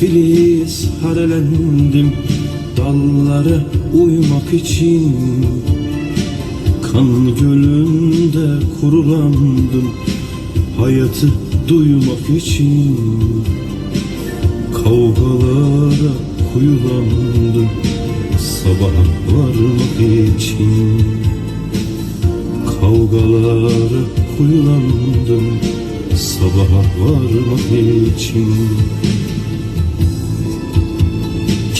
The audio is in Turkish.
filiz harelendim Dallara uymak için. Kan gölünde kurulandım Hayatı duymak için. Kavgalara kuyulandım Sabaha varmak için. Kavgalara kuyulandım Sabaha varmak için